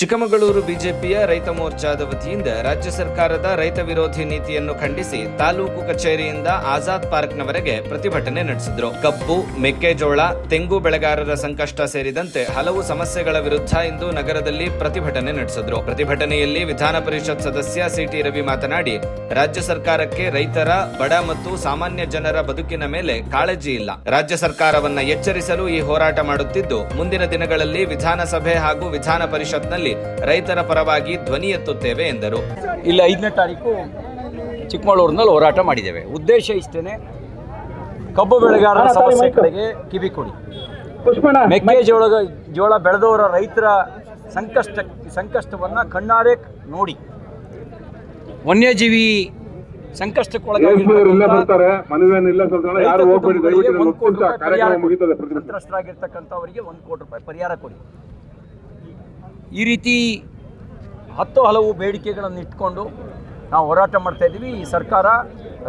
ಚಿಕ್ಕಮಗಳೂರು ಬಿಜೆಪಿಯ ರೈತ ಮೋರ್ಚಾದ ವತಿಯಿಂದ ರಾಜ್ಯ ಸರ್ಕಾರದ ರೈತ ವಿರೋಧಿ ನೀತಿಯನ್ನು ಖಂಡಿಸಿ ತಾಲೂಕು ಕಚೇರಿಯಿಂದ ಆಜಾದ್ ಪಾರ್ಕ್ನವರೆಗೆ ಪ್ರತಿಭಟನೆ ನಡೆಸಿದ್ರು. ಕಬ್ಬು, ಮೆಕ್ಕೆಜೋಳ, ತೆಂಗು ಬೆಳೆಗಾರರ ಸಂಕಷ್ಟ ಸೇರಿದಂತೆ ಹಲವು ಸಮಸ್ಯೆಗಳ ವಿರುದ್ಧ ಇಂದು ನಗರದಲ್ಲಿ ಪ್ರತಿಭಟನೆ ನಡೆಸಿದ್ರು. ಪ್ರತಿಭಟನೆಯಲ್ಲಿ ವಿಧಾನ ಪರಿಷತ್ ಸದಸ್ಯ ಸಿಟಿ ರವಿ ಮಾತನಾಡಿ, ರಾಜ್ಯ ಸರ್ಕಾರಕ್ಕೆ ರೈತರ, ಬಡ ಮತ್ತು ಸಾಮಾನ್ಯ ಜನರ ಬದುಕಿನ ಮೇಲೆ ಕಾಳಜಿ ಇಲ್ಲ. ರಾಜ್ಯ ಸರ್ಕಾರವನ್ನ ಎಚ್ಚರಿಸಲು ಈ ಹೋರಾಟ ಮಾಡುತ್ತಿದ್ದು, ಮುಂದಿನ ದಿನಗಳಲ್ಲಿ ವಿಧಾನಸಭೆ ಹಾಗೂ ವಿಧಾನ ಪರಿಷತ್ನಲ್ಲಿ ರೈತರ ಪರವಾಗಿ ಧ್ವನಿ ಎತ್ತುತ್ತೇವೆ ಎಂದರು. ಇಲ್ಲಿ ಐದನೇ ತಾರೀಕು ಚಿಕ್ಕಮಗಳೂರಿನಲ್ಲಿ ಹೋರಾಟ ಮಾಡಿದ್ದೇವೆ. ಉದ್ದೇಶ ಇಷ್ಟೇ ಕಬ್ಬು ಬೆಳೆಗಾರರ ಸಮಸ್ಯೆ ಕಡೆಗೆ ಕಿವಿ ಕೊಡಿ. ಮೆಕ್ಕೆಜೋಳ ಜೋಳ ಬೆಳೆದವರ ರೈತರ ಸಂಕಷ್ಟ ಸಂಕಷ್ಟವನ್ನು ಕಣ್ಣಾರೆ ನೋಡಿ. ವನ್ಯಜೀವಿ ಸಂಕಷ್ಟಕ್ಕೊಳಗಾಗಿರ್ತಕ್ಕಂಥವರಿಗೆ ಒಂದು ಕೋಟಿ ರೂಪಾಯಿ ಪರಿಹಾರ ಕೊಡಿ. ಪ್ರತಿಭಟನೆ ಸಂತ್ರಸ್ತರಾಗಿರ್ತಕ್ಕಂಥವರಿಗೆ ಒಂದು ಕೋಟಿ ರೂಪಾಯಿ ಪರಿಹಾರ ಕೊಡಿ ಈ ರೀತಿ ಹತ್ತು ಹಲವು ಬೇಡಿಕೆಗಳನ್ನು ಇಟ್ಕೊಂಡು ನಾವು ಹೋರಾಟ ಮಾಡ್ತಾ ಇದ್ದೀವಿ. ಈ ಸರ್ಕಾರ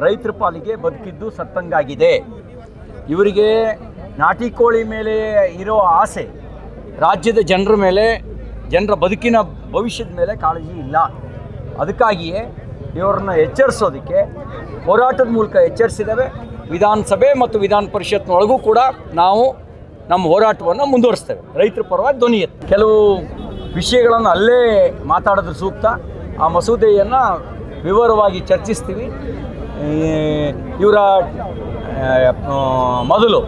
ರೈತರ ಪಾಲಿಗೆ ಬದುಕಿದ್ದು ಸತ್ತಂಗಾಗಿದೆ. ಇವರಿಗೆ ನಾಟಿ ಕೋಳಿ ಮೇಲೆ ಇರೋ ಆಸೆ ರಾಜ್ಯದ ಜನರ ಮೇಲೆ, ಜನರ ಬದುಕಿನ ಭವಿಷ್ಯದ ಮೇಲೆ ಕಾಳಜಿ ಇಲ್ಲ. ಅದಕ್ಕಾಗಿಯೇ ಇವರನ್ನ ಎಚ್ಚರಿಸೋದಕ್ಕೆ, ಹೋರಾಟದ ಮೂಲಕ ಎಚ್ಚರಿಸಿದ್ದೇವೆ. ವಿಧಾನಸಭೆ ಮತ್ತು ವಿಧಾನ ಪರಿಷತ್ನೊಳಗೂ ಕೂಡ ನಾವು ನಮ್ಮ ಹೋರಾಟವನ್ನು ಮುಂದುವರಿಸ್ತೇವೆ. ರೈತರ ಪರವಾಗಿ ಧ್ವನಿ ಕೆಲವು ವಿಷಯಗಳನ್ನು ಅಲ್ಲೇ ಮಾತಾಡೋದು ಸೂಕ್ತ. ಆ ಮಸೂದೆಯನ್ನು ವಿವರವಾಗಿ ಚರ್ಚಿಸ್ತೀವಿ. ಇವರ ಮೊದಲು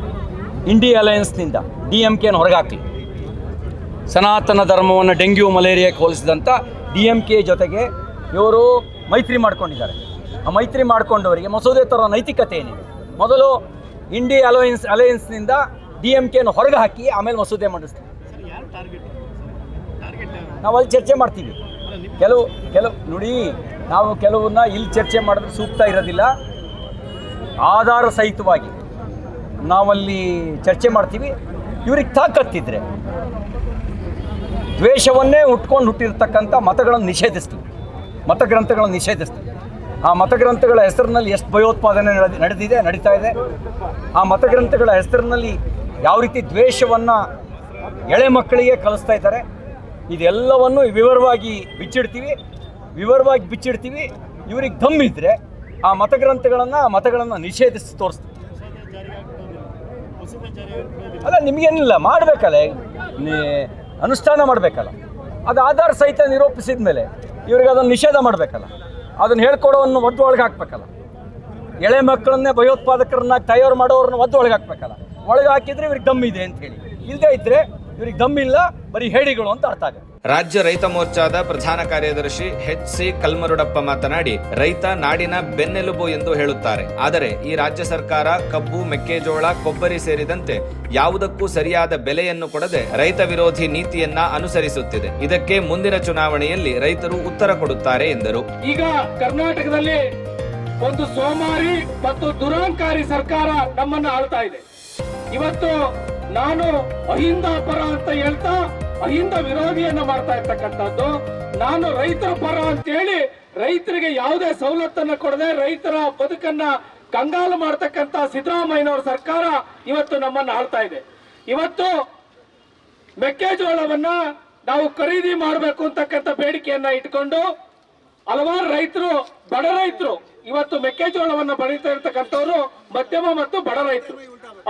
ಇಂಡಿ ಅಲಯನ್ಸ್ನಿಂದ ಡಿ ಎಂ ಕೆನ ಹೊರಗಾಕಲಿ. ಸನಾತನ ಧರ್ಮವನ್ನು ಡೆಂಗ್ಯೂ ಮಲೇರಿಯಾಕ್ಕೆ ಹೋಲಿಸಿದಂಥ ಡಿ ಎಂ ಕೆ ಜೊತೆಗೆ ಇವರು ಮೈತ್ರಿ ಮಾಡ್ಕೊಂಡಿದ್ದಾರೆ. ಆ ಮೈತ್ರಿ ಮಾಡಿಕೊಂಡವರಿಗೆ ಮಸೂದೆ ತರೋ ನೈತಿಕತೆ ಏನಿದೆ? ಮೊದಲು ಇಂಡಿ ಅಲಯನ್ಸ್, ಅಲಯನ್ಸ್ನಿಂದ ಡಿ ಎಂ ಕೆನ ಹೊರಗೆ ಹಾಕಿ ಆಮೇಲೆ ಮಸೂದೆ ಮಂಡಿಸ್ತೀವಿ ನಾವು ಅಲ್ಲಿ ಚರ್ಚೆ ಮಾಡ್ತೀವಿ. ಕೆಲವು ಕೆಲವು, ನೋಡಿ, ನಾವು ಕೆಲವನ್ನ ಇಲ್ಲಿ ಚರ್ಚೆ ಮಾಡಿದ್ರೆ ಸೂಕ್ತ ಇರೋದಿಲ್ಲ. ಆಧಾರ ಸಹಿತವಾಗಿ ನಾವಲ್ಲಿ ಚರ್ಚೆ ಮಾಡ್ತೀವಿ. ಇವ್ರಿಗೆ ತಾಕತ್ತಿದ್ರೆ ದ್ವೇಷವನ್ನೇ ಉಟ್ಕೊಂಡು ಹುಟ್ಟಿರ್ತಕ್ಕಂಥ ಮತಗಳನ್ನು ನಿಷೇಧಿಸ್ತೀವಿ. ಮತಗ್ರಂಥಗಳನ್ನು ನಿಷೇಧಿಸ್ತೀವಿ. ಆ ಮತಗ್ರಂಥಗಳ ಹೆಸರಿನಲ್ಲಿ ಎಷ್ಟು ಭಯೋತ್ಪಾದನೆ ನಡೆದ, ನಡೆದಿದೆ, ನಡೀತಾ ಇದೆ. ಆ ಮತಗ್ರಂಥಗಳ ಹೆಸರಿನಲ್ಲಿ ಯಾವ ರೀತಿ ದ್ವೇಷವನ್ನು ಎಳೆ ಮಕ್ಕಳಿಗೆ ಕಲಿಸ್ತಾ ಇದ್ದಾರೆ. ಇದೆಲ್ಲವನ್ನು ವಿವರವಾಗಿ ಬಿಚ್ಚಿಡ್ತೀವಿ. ವಿವರವಾಗಿ ಬಿಚ್ಚಿಡ್ತೀವಿ. ಇವ್ರಿಗೆ ಇದ್ರೆ ಆ ಮತಗ್ರಂಥಗಳನ್ನು ಮತಗಳನ್ನು ನಿಷೇಧಿಸಿ ತೋರಿಸ್ತೀವಿ. ಅಲ್ಲ, ನಿಮಗೇನಿಲ್ಲ, ಮಾಡಬೇಕಲ್ಲ. ಅನುಷ್ಠಾನ ಮಾಡಬೇಕಲ್ಲ. ಅದು ಆಧಾರ ಸಹಿತ ನಿರೂಪಿಸಿದ ಮೇಲೆ ಇವ್ರಿಗೆ ಅದನ್ನು ನಿಷೇಧ ಮಾಡಬೇಕಲ್ಲ. ಅದನ್ನು ಹೇಳ್ಕೊಡೋವನ್ನು ಒದ್ದು ಒಳಗೆ ಹಾಕ್ಬೇಕಲ್ಲ. ಎಳೆ ಮಕ್ಕಳನ್ನೇ ಭಯೋತ್ಪಾದಕರನ್ನ ತಯಾರು ಮಾಡೋರನ್ನ ಒದ್ದು ಒಳಗೆ ಹಾಕ್ಬೇಕಲ್ಲ. ಒಳಗೆ ಹಾಕಿದ್ರೆ ಇವ್ರಿಗೆ ಇದೆ ಅಂತ ಹೇಳಿ. ಇಲ್ಲದೇ ಇದ್ರೆ ಇವ್ರಿಗೆ ದಮ್ ಇಲ್ಲ ಬರೀ ಹೇಳಿಗಳು ಅಂತ ಅರ್ಥ ಆಗುತ್ತೆ. ರಾಜ್ಯ ರೈತ ಮೋರ್ಚಾದ ಪ್ರಧಾನ ಕಾರ್ಯದರ್ಶಿ ಎಚ್ ಸಿ ಕಲ್ಮರುಡಪ್ಪ ಮಾತನಾಡಿ ರೈತ ನಾಡಿನ ಬೆನ್ನೆಲುಬು ಎಂದು ಹೇಳುತ್ತಾರೆ. ಆದರೆ ಈ ರಾಜ್ಯ ಸರ್ಕಾರ ಕಬ್ಬು ಮೆಕ್ಕೆಜೋಳ ಕೊಬ್ಬರಿ ಸೇರಿದಂತೆ ಯಾವುದಕ್ಕೂ ಸರಿಯಾದ ಬೆಲೆಯನ್ನು ಕೊಡದೆ ರೈತ ವಿರೋಧಿ ನೀತಿಯನ್ನ ಅನುಸರಿಸುತ್ತಿದೆ. ಇದಕ್ಕೆ ಮುಂದಿನ ಚುನಾವಣೆಯಲ್ಲಿ ರೈತರು ಉತ್ತರ ಕೊಡುತ್ತಾರೆ ಎಂದರು. ಈಗ ಕರ್ನಾಟಕದಲ್ಲಿ ಒಂದು ಸೋಮಾರಿ ಮತ್ತು ದುರಾಂಕಾರಿ ಸರ್ಕಾರ ನಮ್ಮನ್ನ ಆಳ್ತಾ ಇದೆ. ಇವತ್ತು ನಾನು ಅಹಿಂದ ಪರ ಅಂತ ಹೇಳ್ತಾ ಅಹಿಂದ ವಿರೋಧಿಯನ್ನ ಮಾಡ್ತಾ ಇರ್ತಕ್ಕಂಥದ್ದು. ನಾನು ರೈತರ ಪರ ಅಂತ ಹೇಳಿ ರೈತರಿಗೆ ಯಾವುದೇ ಸವಲತ್ತನ್ನ ಕೊಡದೆ ರೈತರ ಬದುಕನ್ನ ಕಂಗಾಲು ಮಾಡ್ತಕ್ಕಂತ ಸಿದ್ದರಾಮಯ್ಯನವರ ಸರ್ಕಾರ ಇವತ್ತು ನಮ್ಮನ್ನ ಆಳ್ತಾ ಇದೆ. ಇವತ್ತು ಮೆಕ್ಕೆಜೋಳವನ್ನ ನಾವು ಖರೀದಿ ಮಾಡಬೇಕು ಅಂತಕ್ಕಂಥ ಬೇಡಿಕೆಯನ್ನ ಇಟ್ಕೊಂಡು ಹಲವಾರು ರೈತರು, ಬಡ ರೈತರು ಇವತ್ತು ಮೆಕ್ಕೆಜೋಳವನ್ನ ಬೆಳೀತಾ ಇರ್ತಕ್ಕಂಥವ್ರು ಮಧ್ಯಮ ಮತ್ತು ಬಡ ರೈತರು.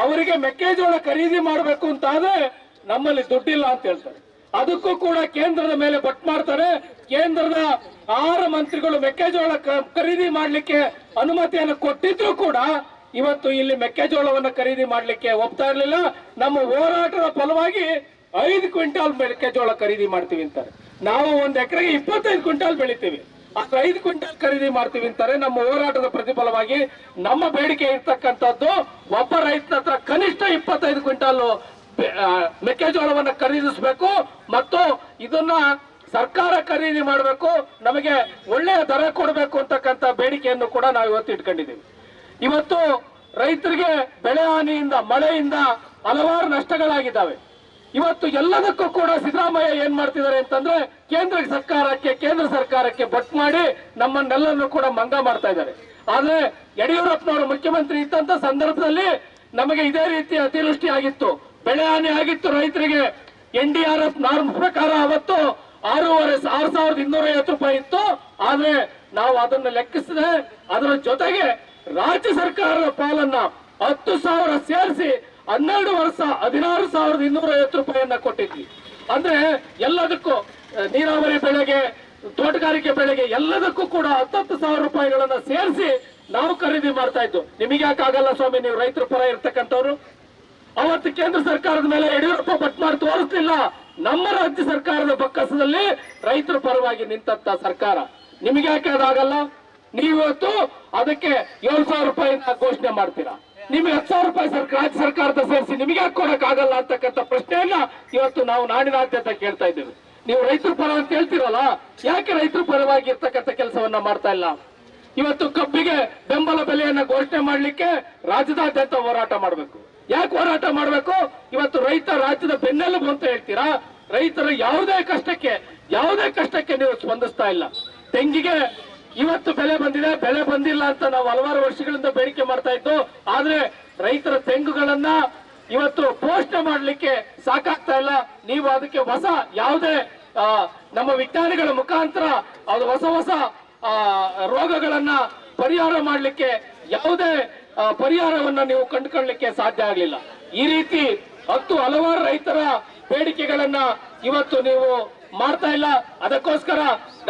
ಅವರಿಗೆ ಮೆಕ್ಕೆಜೋಳ ಖರೀದಿ ಮಾಡಬೇಕು ಅಂತ ಆದ್ರೆ ನಮ್ಮಲ್ಲಿ ದುಡ್ಡಿಲ್ಲ ಅಂತ ಹೇಳ್ತಾರೆ. ಅದಕ್ಕೂ ಕೂಡ ಕೇಂದ್ರದ ಮೇಲೆ ಬಟ್ ಮಾಡ್ತಾರೆ. ಕೇಂದ್ರದ ಆರು ಮಂತ್ರಿಗಳು ಮೆಕ್ಕೆಜೋಳ ಖರೀದಿ ಮಾಡಲಿಕ್ಕೆ ಅನುಮತಿಯನ್ನು ಕೊಟ್ಟಿದ್ರು ಕೂಡ ಇವತ್ತು ಇಲ್ಲಿ ಮೆಕ್ಕೆಜೋಳವನ್ನು ಖರೀದಿ ಮಾಡಲಿಕ್ಕೆ ಒಪ್ತಾ ಇರಲಿಲ್ಲ. ನಮ್ಮ ಹೋರಾಟದ ಫಲವಾಗಿ ಐದು ಕ್ವಿಂಟಾಲ್ ಮೆಕ್ಕೆಜೋಳ ಖರೀದಿ ಮಾಡ್ತೀವಿ ಅಂತಾರೆ. ನಾವು ಒಂದು ಎಕರೆಗೆ ಇಪ್ಪತ್ತೈದು ಕ್ವಿಂಟಾಲ್ ಬೆಳಿತೀವಿ. ಆದ್ರೆ ಐದು ಕ್ವಿಂಟಲ್ ಖರೀದಿ ಮಾಡ್ತೀವಿ ಅಂತಾರೆ. ನಮ್ಮ ಹೋರಾಟದ ಪ್ರತಿಫಲವಾಗಿ ನಮ್ಮ ಬೇಡಿಕೆ ಇರ್ತಕ್ಕಂಥದ್ದು ಒಬ್ಬ ರೈತನ ಹತ್ರ ಕನಿಷ್ಠ ಇಪ್ಪತ್ತೈದು ಕ್ವಿಂಟಲ್ ಮೆಕ್ಕೆಜೋಳವನ್ನ ಖರೀದಿಸಬೇಕು ಮತ್ತು ಇದನ್ನ ಸರ್ಕಾರ ಖರೀದಿ ಮಾಡಬೇಕು, ನಮಗೆ ಒಳ್ಳೆಯ ದರ ಕೊಡಬೇಕು ಅಂತಕ್ಕಂಥ ಬೇಡಿಕೆಯನ್ನು ಕೂಡ ನಾವು ಇವತ್ತು ಇಟ್ಕೊಂಡಿದ್ದೀವಿ. ಇವತ್ತು ರೈತರಿಗೆ ಬೆಳೆ ಹಾನಿಯಿಂದ, ಮಳೆಯಿಂದ ಹಲವಾರು ನಷ್ಟಗಳಾಗಿದ್ದಾವೆ. ಇವತ್ತು ಎಲ್ಲದಕ್ಕೂ ಕೂಡ ಸಿದ್ದರಾಮಯ್ಯ ಏನ್ ಮಾಡ್ತಿದ್ದಾರೆ ಅಂತಂದ್ರೆ ಕೇಂದ್ರ ಸರ್ಕಾರಕ್ಕೆ ಕೇಂದ್ರ ಸರ್ಕಾರಕ್ಕೆ ಬಟ್ ಮಾಡಿ ನಮ್ಮನ್ನೆಲ್ಲರನ್ನು ಕೂಡ ಮಂಗ ಮಾಡ್ತಾ ಇದ್ದಾರೆ. ಆದ್ರೆ ಯಡಿಯೂರಪ್ಪನವರು ಮುಖ್ಯಮಂತ್ರಿ ಇದ್ದಂತ ಸಂದರ್ಭದಲ್ಲಿ ನಮಗೆ ಇದೇ ರೀತಿ ಅತಿವೃಷ್ಟಿ ಆಗಿತ್ತು. ಬೆಳೆ ಹಾನಿ ಆಗಿತ್ತು ರೈತರಿಗೆ. N D R F norm ಪ್ರಕಾರ ಅವತ್ತು ಆರೂವರೆ, ಆರು ಸಾವಿರದ ಇನ್ನೂರ ಐವತ್ತು ರೂಪಾಯಿ ಇತ್ತು. ಆದ್ರೆ ನಾವು ಅದನ್ನು ಲೆಕ್ಕಿಸದೆ ಅದರ ಜೊತೆಗೆ ರಾಜ್ಯ ಸರ್ಕಾರದ ಪಾಲನ್ನ ಹತ್ತು ಸಾವಿರ ಸೇರಿಸಿ ಹನ್ನೆರಡು ವರ್ಷ, ಹದಿನಾರು ಸಾವಿರದ ಇನ್ನೂರ ಐವತ್ತು ರೂಪಾಯಿಯನ್ನ ಕೊಟ್ಟಿದ್ವಿ. ಅಂದ್ರೆ ಎಲ್ಲದಕ್ಕೂ ನೀರಾವರಿ ಬೆಳೆಗೆ, ತೋಟಗಾರಿಕೆ ಬೆಳೆಗೆ ಎಲ್ಲದಕ್ಕೂ ಕೂಡ ಹತ್ತತ್ತು ಸಾವಿರ ರೂಪಾಯಿಗಳನ್ನ ಸೇರಿಸಿ ನಾವು ಖರೀದಿ ಮಾಡ್ತಾ ಇದ್ದು. ನಿಮಗೆ ಯಾಕಾಗಲ್ಲ ಸ್ವಾಮಿ, ನೀವು ರೈತರ ಪರ ಇರ್ತಕ್ಕಂಥವ್ರು? ಅವತ್ತು ಕೇಂದ್ರ ಸರ್ಕಾರದ ಮೇಲೆ ಯಡಿಯೂರಪ್ಪ ಬಟ್ ಮಾಡಿ ತೋರಿಸ್ಲಿಲ್ಲ. ನಮ್ಮ ರಾಜ್ಯ ಸರ್ಕಾರದ ಬೊಕ್ಕಸದಲ್ಲಿ ರೈತರ ಪರವಾಗಿ ನಿಂತಂತ ಸರ್ಕಾರ. ನಿಮಗೆ ಯಾಕೆ ಅದಾಗಲ್ಲ? ನೀವತ್ತು ಅದಕ್ಕೆ ಏಳು ಸಾವಿರ ರೂಪಾಯಿ ಘೋಷಣೆ ಮಾಡ್ತೀರಾ? ನಿಮಗೆ ಹತ್ತು ಸಾವಿರ ರೂಪಾಯಿ ಸರ್ಕಾರ ರಾಜ್ಯ ಸರ್ಕಾರದ ಸೇರಿಸಿ ನಿಮಗೆ ಯಾಕೆ ಕೊಡಕ್ ಆಗಲ್ಲ ಅಂತಕ್ಕಂಥ ಪ್ರಶ್ನೆಯನ್ನ ಇವತ್ತು ನಾವು ನಾಡಿನಾದ್ಯಂತ ಕೇಳ್ತಾ ಇದ್ದೇವೆ. ನೀವು ರೈತರ ಪರ ಅಂತ ಹೇಳ್ತಿರಲ್ಲ, ಯಾಕೆ ರೈತರ ಪರವಾಗಿ ಇರ್ತಕ್ಕಂಥ ಕೆಲಸವನ್ನ ಮಾಡ್ತಾ ಇಲ್ಲ? ಇವತ್ತು ಕಬ್ಬಿಗೆ ಬೆಂಬಲ ಬೆಲೆಯನ್ನ ಘೋಷಣೆ ಮಾಡಲಿಕ್ಕೆ ರಾಜ್ಯದಾದ್ಯಂತ ಹೋರಾಟ ಮಾಡಬೇಕು. ಯಾಕೆ ಹೋರಾಟ ಮಾಡಬೇಕು? ಇವತ್ತು ರೈತ ರಾಜ್ಯದ ಬೆನ್ನೆಲುಬು ಅಂತ ಹೇಳ್ತೀರಾ? ರೈತರ ಯಾವುದೇ ಕಷ್ಟಕ್ಕೆ ಯಾವುದೇ ಕಷ್ಟಕ್ಕೆ ನೀವು ಸ್ಪಂದಿಸ್ತಾ ಇಲ್ಲ. ತೆಂಗಿಗೆ ಇವತ್ತು ಬೆಲೆ ಬಂದಿದೆ, ಬೆಲೆ ಬಂದಿಲ್ಲ ಅಂತ ನಾವು ಹಲವಾರು ವರ್ಷಗಳಿಂದ ಬೇಡಿಕೆ ಮಾಡ್ತಾ ಇದ್ದು, ಆದ್ರೆ ರೈತರ ತೆಂಗುಗಳನ್ನ ಇವತ್ತು ಪೋಷಣೆ ಮಾಡಲಿಕ್ಕೆ ಸಾಕಾಗ್ತಾ ಇಲ್ಲ. ನೀವು ಅದಕ್ಕೆ ಹೊಸ ಯಾವುದೇ ನಮ್ಮ ವಿಜ್ಞಾನಿಗಳ ಮುಖಾಂತರ ಅದು ಹೊಸ ಹೊಸ ರೋಗಗಳನ್ನ ಪರಿಹಾರ ಮಾಡಲಿಕ್ಕೆ ಯಾವುದೇ ಪರಿಹಾರವನ್ನ ನೀವು ಕಂಡುಕೊಳ್ಳಲಿಕ್ಕೆ ಸಾಧ್ಯ ಆಗಲಿಲ್ಲ. ಈ ರೀತಿ ಹತ್ತು ಹಲವಾರು ರೈತರ ಬೇಡಿಕೆಗಳನ್ನ ಇವತ್ತು ನೀವು ಮಾಡ್ತಾ ಇಲ್ಲ. ಅದಕ್ಕೋಸ್ಕರ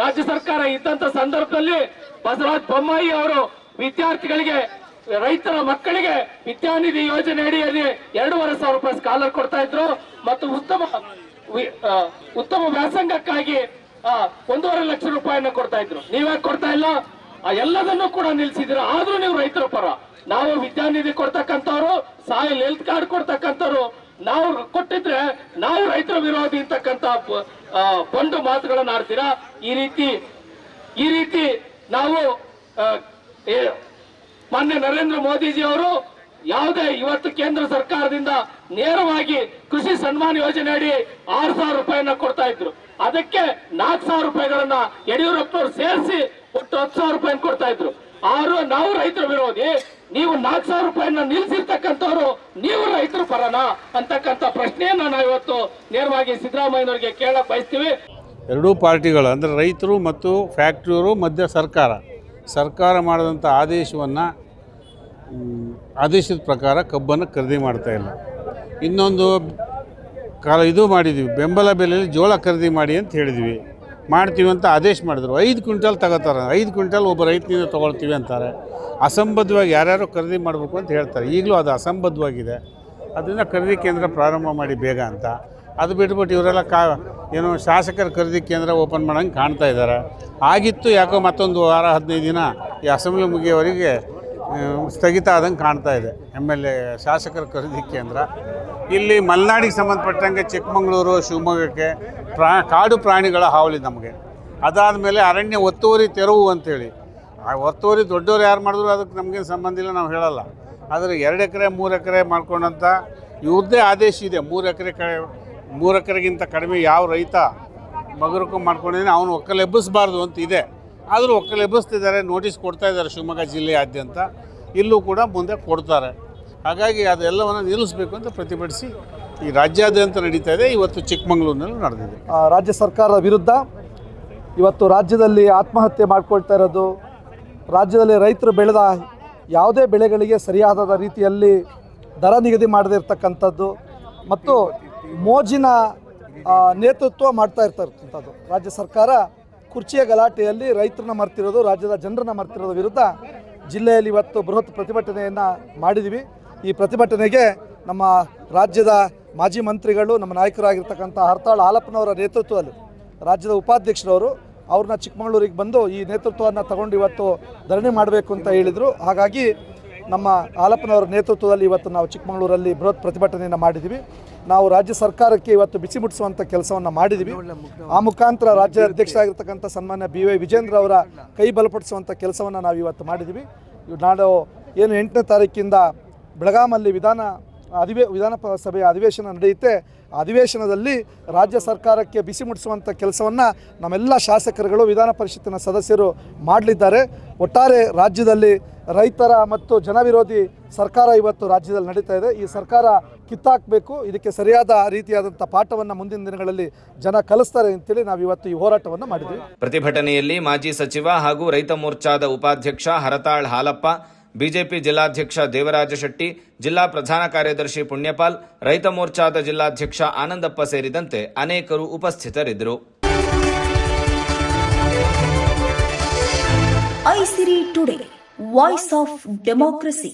ರಾಜ್ಯ ಸರ್ಕಾರ ಇದ್ದಂತ ಸಂದರ್ಭದಲ್ಲಿ ಬಸವರಾಜ ಬೊಮ್ಮಾಯಿ ಅವರು ವಿದ್ಯಾರ್ಥಿಗಳಿಗೆ, ರೈತರ ಮಕ್ಕಳಿಗೆ ವಿದ್ಯಾನಿಧಿ ಯೋಜನೆ ಅಡಿಯಲ್ಲಿ ಎರಡೂವರೆ ಸಾವಿರ ರೂಪಾಯಿ ಸ್ಕಾಲರ್ ಕೊಡ್ತಾ ಇದ್ರು. ಮತ್ತು ಉತ್ತಮ ಉತ್ತಮ ವ್ಯಾಸಂಗಕ್ಕಾಗಿ ಒಂದೂವರೆ ಲಕ್ಷ ರೂಪಾಯಿನ ಕೊಡ್ತಾ ಇದ್ರು. ನೀವೇ ಕೊಡ್ತಾ ಇಲ್ಲ? ಆ ಎಲ್ಲದನ್ನು ಕೂಡ ನಿಲ್ಸಿದ್ರ ಆದ್ರೂ ನೀವು ರೈತರ ಪರ. ನಾವು ವಿದ್ಯಾನಿಧಿ ಕೊಡ್ತಕ್ಕಂಥವ್ರು ಸಾಯಿಲ್ ಹೆಲ್ತ್ ಕಾರ್ಡ್ ಕೊಡ್ತಕ್ಕಂಥವ್ರು ನಾವು ಕೊಟ್ಟಿದ್ರೆ ನಾವು ರೈತರ ವಿರೋಧಿ ಅಂತಕ್ಕಂತ ಬಂಡು ಮಾತುಗಳನ್ನ ಆಡ್ತೀರಾ? ಈ ರೀತಿ ಈ ರೀತಿ ನಾವು ಮಾನ್ಯ ನರೇಂದ್ರ ಮೋದಿಜಿ ಅವರು ಯಾವುದೇ ಇವತ್ತು ಕೇಂದ್ರ ಸರ್ಕಾರದಿಂದ ನೇರವಾಗಿ ಕೃಷಿ ಸನ್ಮಾನ್ ಯೋಜನೆ ಅಡಿ ಆರು ಸಾವಿರ ರೂಪಾಯಿನ ಕೊಡ್ತಾ ಇದ್ರು. ಅದಕ್ಕೆ ನಾಲ್ಕು ಸಾವಿರ ರೂಪಾಯಿಗಳನ್ನ ಯಡಿಯೂರಪ್ಪ ಸೇರಿಸಿ ಒಟ್ಟು ಹತ್ತು ಸಾವಿರ ರೂಪಾಯಿ ಕೊಡ್ತಾ ಇದ್ರು. ಆರು ನಾವು ರೈತರ ವಿರೋಧಿ ನೀವು ನಾಲ್ಕು ಸಾವಿರ ರೂಪಾಯಿನ ನಿಲ್ಸಿರ್ತಕ್ಕಂಥವ್ರು ನೀವು ರೈತರು ಪರನ ಅಂತಕ್ಕಂಥ ಪ್ರಶ್ನೆಯನ್ನ ನಾವು ಇವತ್ತು ನೇರವಾಗಿ ಸಿದ್ದರಾಮಯ್ಯನವರಿಗೆ ಕೇಳಕ್ ಬಯಸ್ತೀವಿ. ಎರಡೂ ಪಾರ್ಟಿಗಳು ಅಂದ್ರೆ ರೈತರು ಮತ್ತು ಫ್ಯಾಕ್ಟ್ರಿಯವರು ಮಧ್ಯ ಸರ್ಕಾರ. ಸರ್ಕಾರ ಮಾಡಿದಂಥ ಆದೇಶವನ್ನು ಆದೇಶದ ಪ್ರಕಾರ ಕಬ್ಬನ್ನು ಖರೀದಿ ಮಾಡ್ತಾ ಇಲ್ಲ. ಇನ್ನೊಂದು ಕಾಲ ಇದು ಮಾಡಿದ್ವಿ. ಬೆಂಬಲ ಬೆಲೆಯಲ್ಲಿ ಜೋಳ ಖರೀದಿ ಮಾಡಿ ಅಂತ ಹೇಳಿದ್ವಿ. ಮಾಡ್ತೀವಿ ಅಂತ ಆದೇಶ ಮಾಡಿದ್ರು. ಐದು ಕ್ವಿಂಟಲ್ ತಗೋತಾರೆ. ಐದು ಕ್ವಿಂಟಲ್ ಒಬ್ಬ ರೈತನಿಂದ ತೊಗೊಳ್ತೀವಿ ಅಂತಾರೆ. ಅಸಂಬದ್ಧವಾಗಿ ಯಾರ್ಯಾರು ಖರೀದಿ ಮಾಡಬೇಕು ಅಂತ ಹೇಳ್ತಾರೆ. ಈಗಲೂ ಅದು ಅಸಂಬದ್ಧವಾಗಿದೆ. ಅದರಿಂದ ಖರೀದಿ ಕೇಂದ್ರ ಪ್ರಾರಂಭ ಮಾಡಿ ಬೇಗ ಅಂತ. ಅದು ಬಿಟ್ಬಿಟ್ಟು ಇವರೆಲ್ಲ ಕಾ, ಏನು ಶಾಸಕರ ಖರೀದಿ ಕೇಂದ್ರ ಓಪನ್ ಮಾಡೋಂಗೆ ಕಾಣ್ತಾ ಇದ್ದಾರೆ. ಆಗಿತ್ತು ಯಾಕೋ ಮತ್ತೊಂದು ವಾರ, ಹದಿನೈದು ದಿನ ಈ ಅಸೆಂಬ್ಲಿ ಮುಗಿಯೋವರೆಗೆ ಸ್ಥಗಿತ ಆದಂಗೆ ಕಾಣ್ತಾ ಇದೆ. ಎಂ ಎಲ್ ಎ ಶಾಸಕರ ಖರೀದಿ ಕೇಂದ್ರ. ಇಲ್ಲಿ ಮಲೆನಾಡಿಗೆ ಸಂಬಂಧಪಟ್ಟಂಗೆ ಚಿಕ್ಕಮಗಳೂರು, ಶಿವಮೊಗ್ಗಕ್ಕೆ ಪ್ರಾ ಕಾಡು ಪ್ರಾಣಿಗಳ ಹಾವಳಿ ನಮಗೆ. ಅದಾದ ಮೇಲೆ ಅರಣ್ಯ ಒತ್ತುವರಿ ತೆರವು ಅಂತೇಳಿ. ಆ ಒತ್ತುವರಿ ದೊಡ್ಡವರು ಯಾರು ಮಾಡಿದ್ರು ಅದಕ್ಕೆ ನಮಗೇನು ಸಂಬಂಧ ಇಲ್ಲ, ನಾವು ಹೇಳಲ್ಲ. ಆದರೆ ಎರಡು ಎಕರೆ, ಮೂರು ಎಕರೆ ಮಾಡ್ಕೊಂಡಂಥ ಇವ್ರದ್ದೇ ಆದೇಶ ಇದೆ. ಮೂರು ಎಕರೆ ಕ, ಮೂರು ಎಕರೆಗಿಂತ ಕಡಿಮೆ ಯಾವ ರೈತ ಮಗರಕ್ಕೂ ಮಾಡ್ಕೊಂಡಿದ್ದೀನಿ ಅವನು ಒಕ್ಕಲೆಬ್ಬಿಸಬಾರ್ದು ಅಂತ ಇದೆ. ಆದರೂ ಒಕ್ಕಲೆಬ್ಬಿಸ್ತಿದ್ದಾರೆ, ನೋಟಿಸ್ ಕೊಡ್ತಾ ಇದ್ದಾರೆ ಶಿವಮೊಗ್ಗ ಜಿಲ್ಲೆಯಾದ್ಯಂತ. ಇಲ್ಲೂ ಕೂಡ ಮುಂದೆ ಕೊಡ್ತಾರೆ. ಹಾಗಾಗಿ ಅದೆಲ್ಲವನ್ನು ನಿಲ್ಲಿಸಬೇಕು ಅಂತ ಪ್ರತಿಭಟಿಸಿ ಈ ರಾಜ್ಯಾದ್ಯಂತ ನಡೀತಾ ಇದೆ, ಇವತ್ತು ಚಿಕ್ಕಮಗಳೂರಿನಲ್ಲೂ ನಡೆದಿದೆ. ರಾಜ್ಯ ಸರ್ಕಾರದ ವಿರುದ್ಧ ಇವತ್ತು ರಾಜ್ಯದಲ್ಲಿ ಆತ್ಮಹತ್ಯೆ ಮಾಡ್ಕೊಳ್ತಾ ಇರೋದು, ರಾಜ್ಯದಲ್ಲಿ ರೈತರು ಬೆಳೆದ ಯಾವುದೇ ಬೆಳೆಗಳಿಗೆ ಸರಿಯಾದ ರೀತಿಯಲ್ಲಿ ದರ ನಿಗದಿ ಮಾಡದೇ ಇರತಕ್ಕಂಥದ್ದು ಮತ್ತು ಮೋಜಿನ ನೇತೃತ್ವ ಮಾಡ್ತಾ ಇರ್ತಕ್ಕಂಥದ್ದು. ರಾಜ್ಯ ಸರ್ಕಾರ ಕುರ್ಚಿಯ ಗಲಾಟೆಯಲ್ಲಿ ರೈತರನ್ನ ಮರ್ತಿರೋದು, ರಾಜ್ಯದ ಜನರನ್ನ ಮರ್ತಿರೋದು ವಿರುದ್ಧ ಜಿಲ್ಲೆಯಲ್ಲಿ ಇವತ್ತು ಬೃಹತ್ ಪ್ರತಿಭಟನೆಯನ್ನು ಮಾಡಿದ್ದೀವಿ ಈ ಪ್ರತಿಭಟನೆಗೆ ನಮ್ಮ ರಾಜ್ಯದ ಮಾಜಿ ಮಂತ್ರಿಗಳು ನಮ್ಮ ನಾಯಕರಾಗಿರ್ತಕ್ಕಂಥ ಹರ್ತಾಳ್ ಹಾಲಪ್ಪನವರ ನೇತೃತ್ವದಲ್ಲಿ ರಾಜ್ಯದ ಉಪಾಧ್ಯಕ್ಷರವರು ಅವ್ರನ್ನ ಚಿಕ್ಕಮಗಳೂರಿಗೆ ಬಂದು ಈ ನೇತೃತ್ವವನ್ನು ತಗೊಂಡು ಇವತ್ತು ಧರಣಿ ಮಾಡಬೇಕು ಅಂತ ಹೇಳಿದರು. ಹಾಗಾಗಿ ನಮ್ಮ ಹಾಲಪ್ಪನವರ ನೇತೃತ್ವದಲ್ಲಿ ಇವತ್ತು ನಾವು ಚಿಕ್ಕಮಗಳೂರಲ್ಲಿ ಬೃಹತ್ ಪ್ರತಿಭಟನೆಯನ್ನು ಮಾಡಿದ್ದೀವಿ ನಾವು ರಾಜ್ಯ ಸರ್ಕಾರಕ್ಕೆ ಇವತ್ತು ಬಿಸಿ ಮುಟ್ಟಿಸುವಂಥ ಕೆಲಸವನ್ನು ಮಾಡಿದ್ದೀವಿ ಆ ಮುಖಾಂತರ ರಾಜ್ಯ ಅಧ್ಯಕ್ಷರಾಗಿರ್ತಕ್ಕಂಥ ಸನ್ಮಾನ್ಯ ಬಿ ವೈ ವಿಜೇಂದ್ರ ಅವರ ಕೈ ಬಲಪಡಿಸುವಂಥ ಕೆಲಸವನ್ನು ನಾವು ಇವತ್ತು ಮಾಡಿದ್ದೀವಿ ನಾಡು, ಏನು ಎಂಟನೇ ತಾರೀಕಿಂದ ಬೆಳಗಾಮಲ್ಲಿ ವಿಧಾನ ಅಧಿವೇ ವಿಧಾನ ಪ- ಸಭೆಯ ಅಧಿವೇಶನ ನಡೆಯುತ್ತೆ. ಅಧಿವೇಶನದಲ್ಲಿ ರಾಜ್ಯ ಸರ್ಕಾರಕ್ಕೆ ಬಿಸಿ ಮುಟ್ಟಿಸುವಂಥ ಕೆಲಸವನ್ನು ನಮ್ಮೆಲ್ಲ ಶಾಸಕರುಗಳು, ವಿಧಾನ ಪರಿಷತ್ತಿನ ಸದಸ್ಯರು ಮಾಡಲಿದ್ದಾರೆ. ಒಟ್ಟಾರೆ ರಾಜ್ಯದಲ್ಲಿ ರೈತರ ಮತ್ತು ಜನವಿರೋಧಿ ಸರ್ಕಾರ ಇವತ್ತು ರಾಜ್ಯದಲ್ಲಿ ನಡೀತಾ ಇದೆ. ಈ ಸರ್ಕಾರ ಕಿತ್ತಾಕಬೇಕು. ಇದಕ್ಕೆ ಸರಿಯಾದ ರೀತಿಯಾದಂಥ ಪಾಠವನ್ನು ಮುಂದಿನ ದಿನಗಳಲ್ಲಿ ಜನ ಕಲಿಸ್ತಾರೆ ಅಂತೇಳಿ ನಾವು ಇವತ್ತು ಈ ಹೋರಾಟವನ್ನು ಮಾಡಿದ್ವಿ. ಪ್ರತಿಭಟನೆಯಲ್ಲಿ ಮಾಜಿ ಸಚಿವ ಹಾಗೂ ರೈತ ಮೋರ್ಚಾದ ಉಪಾಧ್ಯಕ್ಷ ಹರತಾಳ್ ಹಾಲಪ್ಪ ಬಿಜೆಪಿ ಜಿಲ್ಲಾಧ್ಯಕ್ಷ ದೇವರಾಜ ಶೆಟ್ಟಿ, ಜಿಲ್ಲಾ ಪ್ರಧಾನ ಕಾರ್ಯದರ್ಶಿ ಪುಣ್ಯಪಾಲ್, ರೈತ ಮೋರ್ಚಾದ ಜಿಲ್ಲಾಧ್ಯಕ್ಷ ಆನಂದಪ್ಪ ಸೇರಿದಂತೆ ಅನೇಕರು ಉಪಸ್ಥಿತರಿದ್ದರು. Aisiri today, voice of democracy.